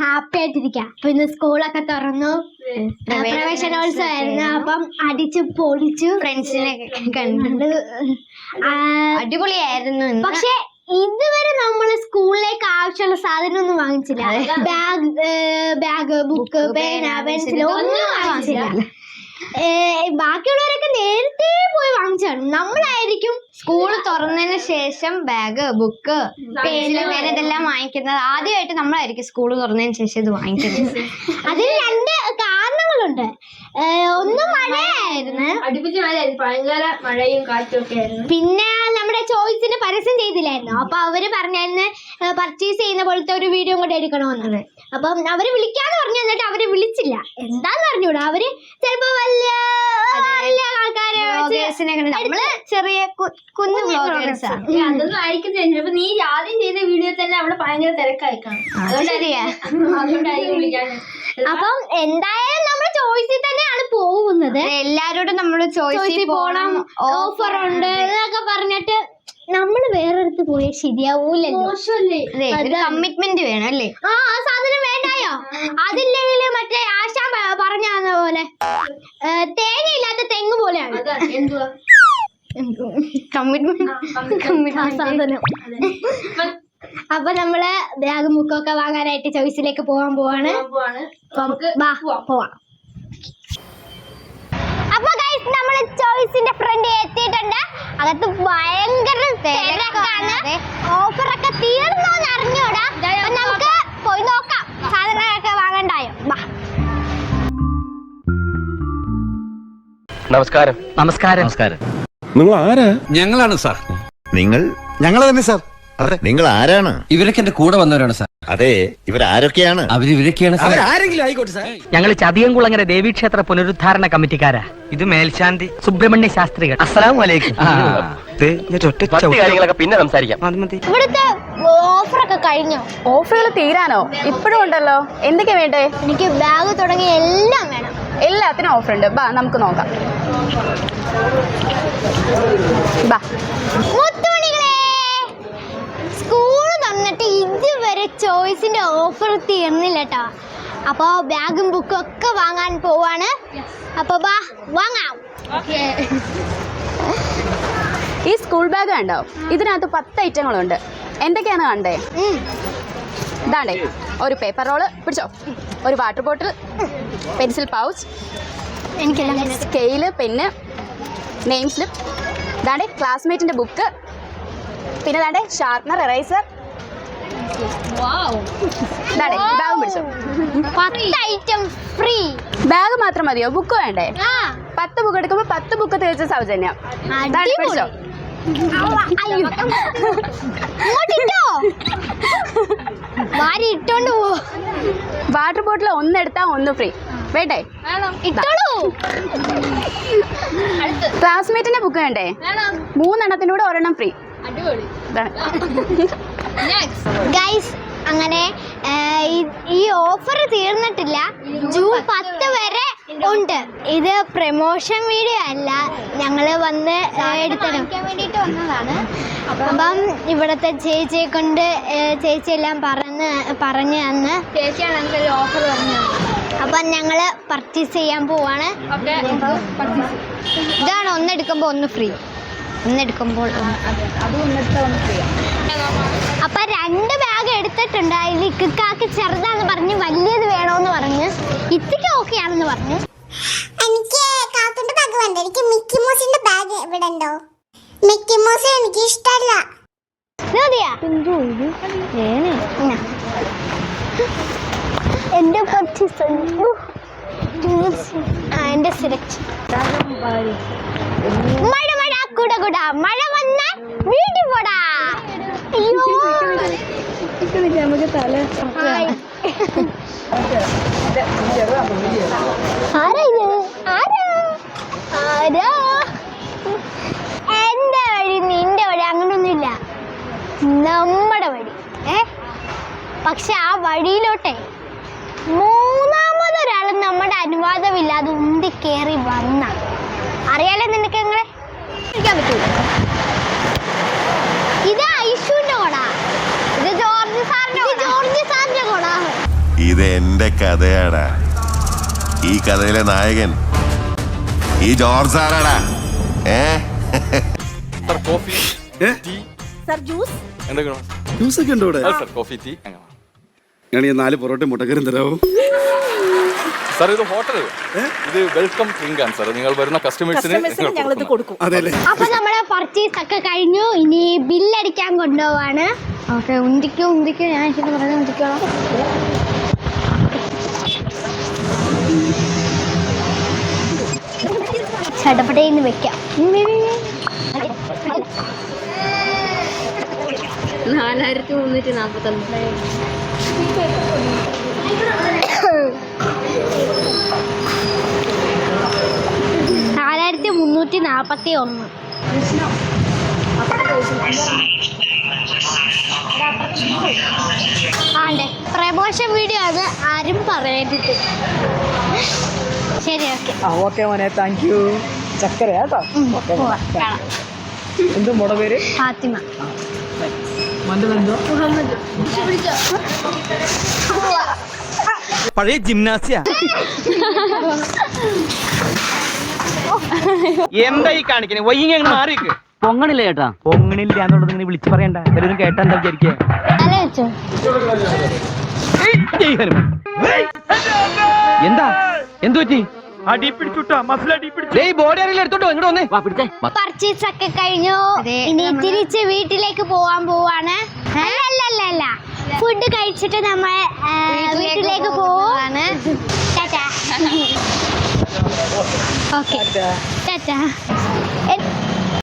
Happy ആയിട്ടിരിക്കാം. അപ്പൊ ഇന്ന് സ്കൂളൊക്കെ തുറന്നു. പ്രവേശനോത്സവം പ്രവേശനോത്സവമായിരുന്നു. അപ്പം അടിച്ചു പൊളിച്ചു. ഫ്രണ്ട്സിനെ കണ്ടു. അടിപൊളിയായിരുന്നു പക്ഷെ ഇതുവരെ നമ്മൾ സ്കൂളിലേക്ക് ആവശ്യമുള്ള സാധനം ഒന്നും വാങ്ങിച്ചില്ല ബാഗ് ബാഗ് ബുക്ക് പേന പെൻസിൽ ഒന്നും വാങ്ങിച്ചില്ല. ബാക്കിയുള്ളവരൊക്കെ നേരത്തെ പോയി വാങ്ങിച്ചാണ് നമ്മളായിരിക്കും സ്കൂൾ തുറന്നതിന് ശേഷം ബാഗ് ബുക്ക് പേന ഇതെല്ലാം വാങ്ങിക്കുന്നത്. ആദ്യമായിട്ട് നമ്മളായിരിക്കും സ്കൂൾ തുറന്നതിന് ശേഷം ഇത് വാങ്ങിക്കുന്നത്. അതിന് രണ്ട് കാരണങ്ങളുണ്ട്. ഒന്ന് മഴയായിരുന്നു. അടുപ്പിച്ച് മഴയായിരുന്നു. ഭയങ്കര മഴയും കാറ്റും ഒക്കെ ആയിരുന്നു. പിന്നെ നമ്മുടെ ചോയ്സിന് പരസ്യം ചെയ്തില്ലായിരുന്നു. അപ്പൊ അവർ പറഞ്ഞായിരുന്നു പർച്ചേസ് ചെയ്യുന്ന പോലത്തെ ഒരു വീഡിയോ കൂടെ എടുക്കണമെന്നത് അപ്പം അവർ വിളിക്കാന്ന് പറഞ്ഞു എന്നിട്ട് അവർ വിളിച്ചില്ല. എന്താന്ന് അറിഞ്ഞൂടാ? അവർ ചിലപ്പോ വലിയ ബ്ലോഗേഴ്സിനെ കണ്ട് നമ്മൾ ചെറിയ കുഞ്ഞു ബ്ലോഗേഴ്സ് അതൊന്നും ആയിരിക്കും ചിലപ്പോ നീ ആദ്യം ചെയ്ത വീഡിയോ തന്നെ അവിടെ ഭയങ്കര തിരക്കായി കാണും അപ്പം എന്തായാലും നമ്മൾ ചോയ്സിൽ തന്നെയാണ് പോകുന്നത്. എല്ലാരോടും നമ്മൾ ചോയ്സിൽ പോണം ഓഫർ ഉണ്ട് എന്നൊക്കെ പറഞ്ഞിട്ട് നമ്മൾ വേറെടുത്ത് പോയാൽ ശരിയാവൂലല്ലോ. കമ്മിറ്റ്മെന്റ് വേണം അല്ലേ? ആ സാധനം വേണ്ടായോ? അതില്ലെങ്കിൽ കമ്മിറ്റ്മെന്റ് ആ സാധനം. അപ്പൊ നമ്മൾ ബാഗ് മുക്കൊക്കെ വാങ്ങാനായിട്ട് ചോയ്സിലേക്ക് പോകാൻ പോവാണ്. പോവാൻ പോവാണ്. പോവാം. അപ്പൊ ഗൈസ് നമ്മൾ ചോയ്സിന്റെ ഫ്രണ്ട് എത്തിയിട്ടുണ്ട്. അകത്ത് ഭയങ്കര തിരക്കാണ്. ഓഫറൊക്കെ തീർന്നോന്ന് അറിഞ്ഞൂടാ. അപ്പൊ നമുക്ക് പോയി നോക്കാം. സാധനങ്ങളൊക്കെ വാങ്ങണ്ടായോ? നമസ്കാരം. നമസ്കാരം. നമസ്കാരം. നിങ്ങൾ ആരാ ഞങ്ങളാണ് സാർ. നിങ്ങൾ? ഞങ്ങൾ തന്നെ സാർ. അതെ. നിങ്ങൾ ആരാണ്? ഇവരൊക്കെ എന്റെ കൂടെ വന്നവരാണ് സാർ. അതെ ഇവരാരൊക്കെയാണ്? അവർ ഇവരൊക്കെയാണ് സാർ ആരെങ്കിലും ആയിക്കോട്ടെ സാർ. ഞങ്ങൾ ചതിയംകുളങ്ങര ദേവീക്ഷേത്ര പുനരുദ്ധാരണ കമ്മിറ്റിക്കാരാ. ഇത് മേൽശാന്തി സുബ്രഹ്മണ്യ ശാസ്ത്രികൾ. അസ്സലാം വലൈക്കും പിന്നെ സംസാരിക്കാം. ഇവിടുത്തെ ഓഫറൊക്കെ കഴിഞ്ഞോ? ഓഫറുകൾ തീരാനോ? ഇപ്പോഴും ഉണ്ടല്ലോ. എന്തൊക്കെ വേണ്ടേ? എനിക്ക് ബാഗ് തുടങ്ങിയ എല്ലാം വേണം. എല്ലാത്തിനും ഓഫർ ഉണ്ട്. ബാ നമുക്ക് നോക്കാം. ബാ. സ്കൂൾ തന്നിട്ട് ഇതുവരെ ചോയ്സിന്റെ ഓഫർ തീർന്നില്ല കേട്ടോ അപ്പോൾ ബാഗും ബുക്കും ഒക്കെ വാങ്ങാൻ പോവാണ്. അപ്പോൾ ബാ വാങ്ങാം. ഈ സ്കൂൾ ബാഗ് കണ്ടോ? ഇതിനകത്ത് പത്ത് ഐറ്റങ്ങളുണ്ട് എന്തൊക്കെയാണ് കണ്ടേ. ഇതാണ്ടേ ഒരു പേപ്പർ റോൾ പിടിച്ചോ. ഒരു water bottle pencil pouch. Scale pen name slip ഇതാണ്ടേ ക്ലാസ്മേറ്റിന്റെ ബുക്ക് പിന്നെ ഇതാണ്ടേ ഷാർപ്പനർ എറൈസർ ബാഗ് പിടിച്ചോ. പത്ത് ഐറ്റം ഫ്രീ ബാഗ് മാത്രം മതിയോ? ബുക്ക് വേണ്ടേ? പത്ത് ബുക്ക് എടുക്കുമ്പോൾ പത്ത് ബുക്ക് തീർച്ച സൗജന്യം. പിടിച്ചോ അയ്യോ ഇങ്ങോട്ടിട്ടോ വാരി ഇട്ടോണ്ട് പോ വാട്ടർ ബോട്ടിൽ ഒന്ന് എടുത്താൽ ഒന്ന് ഫ്രീ. വേണ്ടേ? ഇട്ടോളൂ. ക്ലാസ്മേറ്റിന്റെ ബുക്ക് വേണ്ടേ? മൂന്നെണ്ണത്തിന്റെ കൂടെ ഒരെണ്ണം ഫ്രീ. ഗൈസ് അങ്ങനെ ഈ- ഈ ഓഫർ തീർന്നിട്ടില്ല. ജൂൺ പത്ത് വരെ ഉണ്ട്. ഇത് പ്രമോഷൻ വീഡിയോ അല്ല. ഞങ്ങൾ വന്ന് വേണ്ടിയിട്ട് വന്നതാണ്. അപ്പം ഇവിടുത്തെ ചേച്ചിയെ കൊണ്ട് ചേച്ചി എല്ലാം പറഞ്ഞ് പറഞ്ഞു തന്ന്. ചേച്ചിയാണ് ഞങ്ങൾക്ക് ഒരു ഓഫർ പറഞ്ഞു അപ്പം ഞങ്ങൾ പർച്ചേസ് ചെയ്യാൻ പോവാണ്. ഇതാണ് ഒന്നെടുക്കുമ്പോ ഒന്ന് ഫ്രീ ഒന്നെടുക്കുമ്പോൾ ഒന്ന്. അപ്പൊ രണ്ട് ബാഗ് എടുത്തിട്ടുണ്ട്. അതിൽ ഇക്കാക്ക് ചെറുതാന്ന് പറഞ്ഞ് വലിയത് വേണോന്ന് പറഞ്ഞ് ഇത്തിക്ക് ഓക്കെ ആണെന്ന് പറഞ്ഞു. എനിക്ക് കാർട്ടൂണിന്റെ ബാഗ് വേണ്ട എനിക്ക് മിക്കി മൗസിന്റെ ബാഗ് ഇവിടെ ഉണ്ടോ? മിക്കി മൗസ് എനിക്ക് ഇഷ്ടമല്ല. എന്റെ ആ എന്റെ സെലക്ഷൻ മഴ മഴ കൂട കൂട. മഴ വന്നാൽ വീട്ടിൽ പോടാ. അയ്യോ. ഹായ്. ആരാ ഇത് ആരാ ആരാ എന്റെ വഴി നിന്റെ വഴി അങ്ങനൊന്നുമില്ല നമ്മുടെ വഴി ഏ പക്ഷെ ആ വഴിയിലോട്ടെ മൂന്നാമതൊരാൾ നമ്മുടെ അനുവാദമില്ലാതെ ഉന്തി കയറി വന്ന. അറിയാലോ നിനക്ക് ഞങ്ങളെ ഇരിക്കാൻ പറ്റൂല. ഇത് ഐശുവിന്റെ കൊടാ. ഇത് ജോർജ് സാറിന്റെ ജോർജ് സാറിന്റെ കൊടാ. ഇത് എന്റെ കഥയാടാ. ഈ കഥയിലെ നായകൻ ഈ ജോർജ് സാറാടാ. ഏ? സർ കോഫി ജ്യൂസ് ജ്യൂസ് ഒക്കെ ഉണ്ടോ കോഫി ഇവിടെ ഞാൻ ഈ നാല് പൊറോട്ട മുട്ടക്കരും തരാമോ സാർ ഇത് ഹോട്ടൽ. ഇത് വെൽക്കം ഡ്രിങ്ക് ആണ് സാർ. നിങ്ങൾ വരുന്ന കസ്റ്റമേഴ്സിന് ഇത് കൊടുക്കും. അതെല്ലേ അപ്പൊ നമ്മുടെ പർച്ചേസ് ഒക്കെ കഴിഞ്ഞു. ഇനി ബില്ലടിക്കാൻ കൊണ്ടുപോവാണ്. ഓക്കെ ഉന്തിക്കോ ഉന്തിക്കോ. ഞാൻ ശരിക്കും പറഞ്ഞ ഉന്തിക്കോളാം. ചടപടയിന്ന് വെക്കാം. നാലായിരത്തി മുന്നൂറ്റി നാൽപ്പത്തൊന്ന് നാലായിരത്തി മുന്നൂറ്റി നാൽപ്പത്തി ഒന്ന് ആണ്ടെ പ്രമോഷൻ വീഡിയോ അത് ആരും പറയരുത്. ശരി ഓക്കെ. ഓക്കെ മോനെ താങ്ക് യു ചക്കര കേട്ടോ. എന്ത് മോടെ പേര്? ഫാത്തിമ. പഴയ ജിംനാസിയ. എന്താ ഈ കാണിക്കണേ? വൈകി അങ്ങനെ മാറിക്ക് പൊങ്ങണില്ല ചേട്ടാ? പൊങ്ങണില്ല എന്നുള്ളത് ഇങ്ങനെ വിളിച്ചു പറയണ്ട. എല്ലാവരും കേട്ടാ എന്താ വിചാരിക്കുക. എന്താ? എന്തു പറ്റി? പർച്ചേസ് ഒക്കെ കഴിഞ്ഞു. ഇനി തിരിച്ച് വീട്ടിലേക്ക് പോവാൻ പോവാണ്. അല്ല അല്ല അല്ല അല്ല. ഫുഡ് കഴിച്ചിട്ട് നമ്മൾ വീട്ടിലേക്ക് പോവാണ് ടാറ്റാ. ഓക്കെ. ടാറ്റാ.